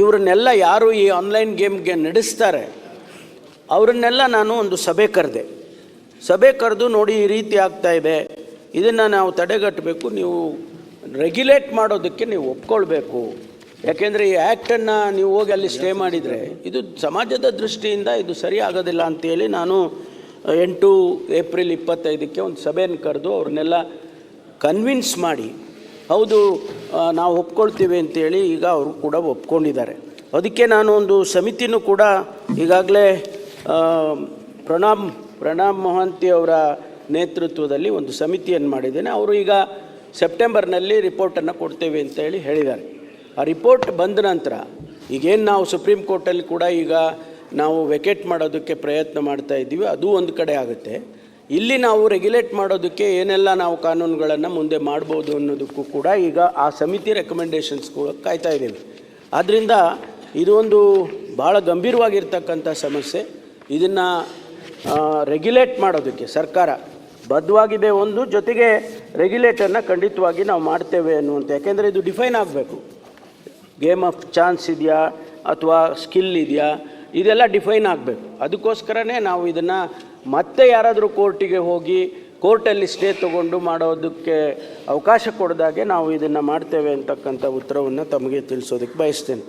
ಇವರನ್ನೆಲ್ಲ ಯಾರು ಈ ಆನ್ಲೈನ್ ಗೇಮ್ಗೆ ನಡೆಸ್ತಾರೆ, ಅವರನ್ನೆಲ್ಲ ನಾನು ಒಂದು ಸಭೆ ಕರೆದೆ. ಸಭೆ ಕರೆದು ನೋಡಿ ಈ ರೀತಿ ಆಗ್ತಾ ಇದೆ, ಇದನ್ನು ನಾವು ತಡೆಗಟ್ಟಬೇಕು, ನೀವು ರೆಗ್ಯುಲೇಟ್ ಮಾಡೋದಕ್ಕೆ ನೀವು ಒಪ್ಕೊಳ್ಬೇಕು. ಯಾಕೆಂದರೆ ಈ ಆ್ಯಕ್ಟನ್ನು ನೀವು ಹೋಗಿ ಅಲ್ಲಿ ಸ್ಟೇ ಮಾಡಿದರೆ, ಇದು ಸಮಾಜದ ದೃಷ್ಟಿಯಿಂದ ಇದು ಸರಿ ಆಗೋದಿಲ್ಲ ಅಂತೇಳಿ ನಾನು ಎಂಟು ಏಪ್ರಿಲ್ ಇಪ್ಪತ್ತೈದಕ್ಕೆ ಒಂದು ಸಭೆಯನ್ನು ಕರೆದು ಅವ್ರನ್ನೆಲ್ಲ ಕನ್ವಿನ್ಸ್ ಮಾಡಿ, ಹೌದು ನಾವು ಒಪ್ಕೊಳ್ತೀವಿ ಅಂತೇಳಿ ಈಗ ಅವರು ಕೂಡ ಒಪ್ಕೊಂಡಿದ್ದಾರೆ. ಅದಕ್ಕೆ ನಾನು ಒಂದು ಸಮಿತಿನೂ ಕೂಡ ಈಗಾಗಲೇ ಪ್ರಣಾಮ್ ಪ್ರಣಾಮ್ ಮೊಹಂತಿ ಅವರ ನೇತೃತ್ವದಲ್ಲಿ ಒಂದು ಸಮಿತಿಯನ್ನು ಮಾಡಿದ್ದೇನೆ. ಅವರು ಈಗ ಸೆಪ್ಟೆಂಬರ್ನಲ್ಲಿ ರಿಪೋರ್ಟನ್ನು ಕೊಡ್ತೇವೆ ಅಂತೇಳಿ ಹೇಳಿದ್ದಾರೆ. ಆ ರಿಪೋರ್ಟ್ ಬಂದ ನಂತರ ಈಗೇನು ನಾವು ಸುಪ್ರೀಂ ಕೋರ್ಟಲ್ಲಿ ಕೂಡ ಈಗ ನಾವು ವೆಕೇಟ್ ಮಾಡೋದಕ್ಕೆ ಪ್ರಯತ್ನ ಮಾಡ್ತಾ ಇದ್ದೀವಿ. ಅದು ಒಂದು ಕಡೆ ಆಗುತ್ತೆ. ಇಲ್ಲಿ ನಾವು ರೆಗ್ಯುಲೇಟ್ ಮಾಡೋದಕ್ಕೆ ಏನೆಲ್ಲ ನಾವು ಕಾನೂನುಗಳನ್ನು ಮುಂದೆ ಮಾಡ್ಬೋದು ಅನ್ನೋದಕ್ಕೂ ಕೂಡ ಈಗ ಆ ಸಮಿತಿ ರೆಕಮೆಂಡೇಷನ್ಸ್ ಕೂಡ ಕಾಯ್ತಾ ಇದ್ದೀವಿ. ಆದ್ದರಿಂದ ಇದೊಂದು ಭಾಳ ಗಂಭೀರವಾಗಿರ್ತಕ್ಕಂಥ ಸಮಸ್ಯೆ. ಇದನ್ನು ರೆಗ್ಯುಲೇಟ್ ಮಾಡೋದಕ್ಕೆ ಸರ್ಕಾರ ಬದ್ಧವಾಗಿದೆ ಒಂದು, ಜೊತೆಗೆ ರೆಗ್ಯುಲೇಟನ್ನು ಖಂಡಿತವಾಗಿ ನಾವು ಮಾಡ್ತೇವೆ ಅನ್ನುವಂಥ ಯಾಕೆಂದರೆ ಇದು ಡಿಫೈನ್ ಆಗಬೇಕು. ಗೇಮ್ ಆಫ್ ಚಾನ್ಸ್ ಇದೆಯಾ, ಅಥವಾ ಸ್ಕಿಲ್ ಇದೆಯಾ ಇದೆಲ್ಲ ಡಿಫೈನ್ ಆಗಬೇಕು. ಅದಕ್ಕೋಸ್ಕರನೇ ನಾವು ಇದನ್ನು ಮತ್ತೆ ಯಾರಾದರೂ ಕೋರ್ಟಿಗೆ ಹೋಗಿ ಕೋರ್ಟಲ್ಲಿ ಸ್ಟೇ ತಗೊಂಡು ಮಾಡೋದಕ್ಕೆ ಅವಕಾಶ ಕೊಡದಾಗೆ ನಾವು ಇದನ್ನು ಮಾಡ್ತೇವೆ ಅಂತಕ್ಕಂಥ ಉತ್ತರವನ್ನು ತಮಗೆ ತಿಳಿಸೋದಕ್ಕೆ ಬಯಸ್ತೇನೆ.